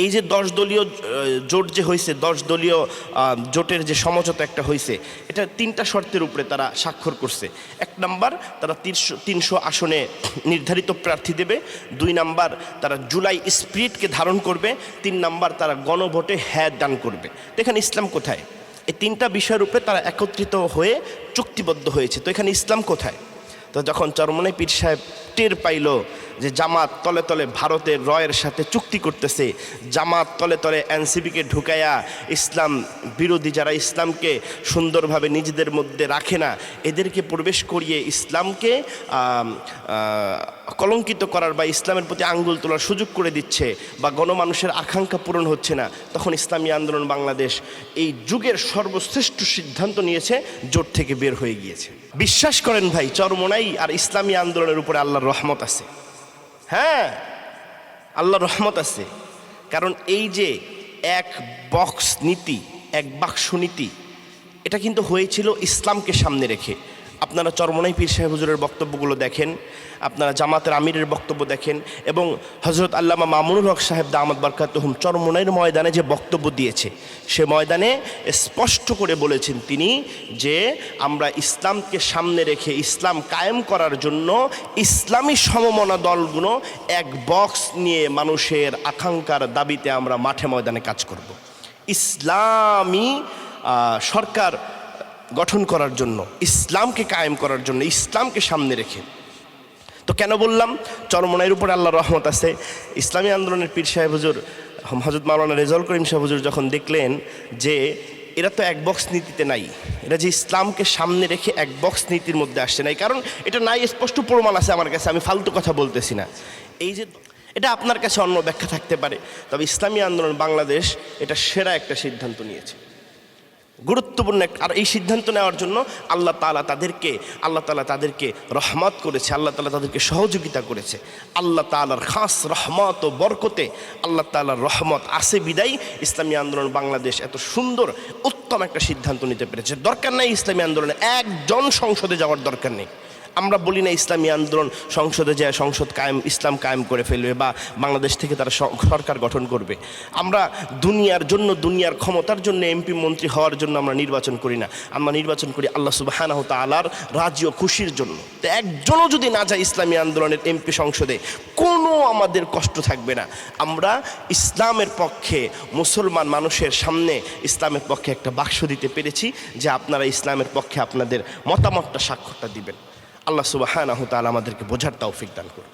এই যে দশ দলীয় জোট যে হয়েছে দশ দলীয় জোটের যে সমঝোতা একটা হয়েছে এটা তিনটা শর্তের উপরে তারা স্বাক্ষর করছে। এক নাম্বার, তারা তিনশো তিনশো আসনে নির্ধারিত প্রার্থী দেবে। দুই নাম্বার, তারা জুলাই স্পিরিটকে ধারণ করবে। তিন নাম্বার, তারা গণভোটে হ্যাঁ দান করবে। এখানে ইসলাম কোথায়? এই তিনটা বিষয়ের উপরে তারা একত্রিত হয়ে চুক্তিবদ্ধ হয়েছে। তো এখানে ইসলাম কোথায়? তো যখন চরমনে পীর সাহেব টের পাইল যে জামাত তলে তলে ভারতের রয়ের সাথে চুক্তি করতেছে। জামাত তলে তলে এনসিপিকে ঢুকায়া ইসলাম বিরোধী যারা ইসলামকে সুন্দরভাবে নিজেদের মধ্যে রাখে না, এদেরকে প্রবেশ করিয়ে ইসলামকে কলঙ্কিত করার বা ইসলামের প্রতি আঙ্গুল তোলার সুযোগ করে দিচ্ছে বা গণমানুষের আকাঙ্ক্ষা পূরণ হচ্ছে না, তখন ইসলামী আন্দোলন বাংলাদেশ এই যুগের সর্বশ্রেষ্ঠ সিদ্ধান্ত নিয়েছে, জোট থেকে বের হয়ে গিয়েছে। বিশ্বাস করেন ভাই, চরমোনাই আর ইসলামী আন্দোলনের উপরে আল্লাহর রহমত আছে। হ্যাঁ আল্লাহর রহমত আছে। কারণ এই যে এক বক্স নীতি, এক বাক্স নীতি, এটা কিন্তু হয়েছিল ইসলামকে সামনে রেখে। আপনারা চরমনাই পীর সাহেব হুজুরের বক্তব্যগুলো দেখেন, আপনারা জামাতের আমিরের বক্তব্য দেখেন এবং হজরত আল্লামা মামুনুল হক সাহেব দামাদ বারকাতহুম চরমনাইয়ের ময়দানে যে বক্তব্য দিয়েছে, সে ময়দানে স্পষ্ট করে বলেছেন তিনি যে আমরা ইসলামকে সামনে রেখে ইসলাম কায়েম করার জন্য ইসলামী সমমনা দলগুলো এক বক্স নিয়ে মানুষের আকাঙ্ক্ষার দাবিতে আমরা মাঠে ময়দানে কাজ করব। ইসলামী সরকার গঠন করার জন্য, ইসলামকে কায়েম করার জন্য, ইসলামকে সামনে রেখে। তো কেন বললাম? চরমনাইয়ের উপর আল্লাহ রহমত আছে। ইসলামী আন্দোলনের পীর সাহেব হুজুর হজরত মাওলানা রেজাউল করিম সাহেব হুজুর যখন দেখলেন যে এরা তো এক বক্স নীতিতে নাই, এরা যে ইসলামকে সামনে রেখে এক বক্স নীতির মধ্যে আসছে নাই, কারণ এটা নাই, স্পষ্ট প্রমাণ আছে আমার কাছে, আমি ফালতু কথা বলতেছি না। এই যে এটা আপনার কাছে অন্য ব্যাখ্যা থাকতে পারে, তবে ইসলামী আন্দোলন বাংলাদেশ এটা সেরা একটা সিদ্ধান্ত নিয়েছে। গুরুত্বপূর্ণ একটা আর এই সিদ্ধান্ত নেওয়ার জন্য আল্লাহ তালা তাদেরকে, আল্লাহ তালা তাদেরকে রহমত করেছে, আল্লাহ তালা তাদেরকে সহযোগিতা করেছে। আল্লাহ তালার খাস রহমত ও বরকতে আল্লাহ তালার রহমত আসে বিদায়। ইসলামী আন্দোলন বাংলাদেশ এত সুন্দর, উত্তম একটা সিদ্ধান্ত নিতে পেরেছে। দরকার নাই ইসলামী আন্দোলনে একজন সংসদে যাওয়ার দরকার নেই। আমরা বলি না ইসলামী আন্দোলন সংসদে যায়, সংসদ কায়েম, ইসলাম কায়েম করে ফেলবে বা বাংলাদেশ থেকে তারা সরকার গঠন করবে। আমরা দুনিয়ার জন্য, দুনিয়ার ক্ষমতার জন্য এমপি মন্ত্রী হওয়ার জন্য আমরা নির্বাচন করি না। আমরা নির্বাচন করি আল্লাহ সুবাহানাহ তালার রাজ্য খুশির জন্য। তো একজনও যদি না যায় ইসলামী আন্দোলনের এমপি সংসদে, কোনো আমাদের কষ্ট থাকবে না। আমরা ইসলামের পক্ষে, মুসলমান মানুষের সামনে ইসলামের পক্ষে একটা বাক্স দিতে পেরেছি যে আপনারা ইসলামের পক্ষে আপনাদের মতামতটা স্বাক্ষরটা দিবেন। আল্লাহ সুবাহ আমাদেরকে বোঝার তৌফিক দান করুন।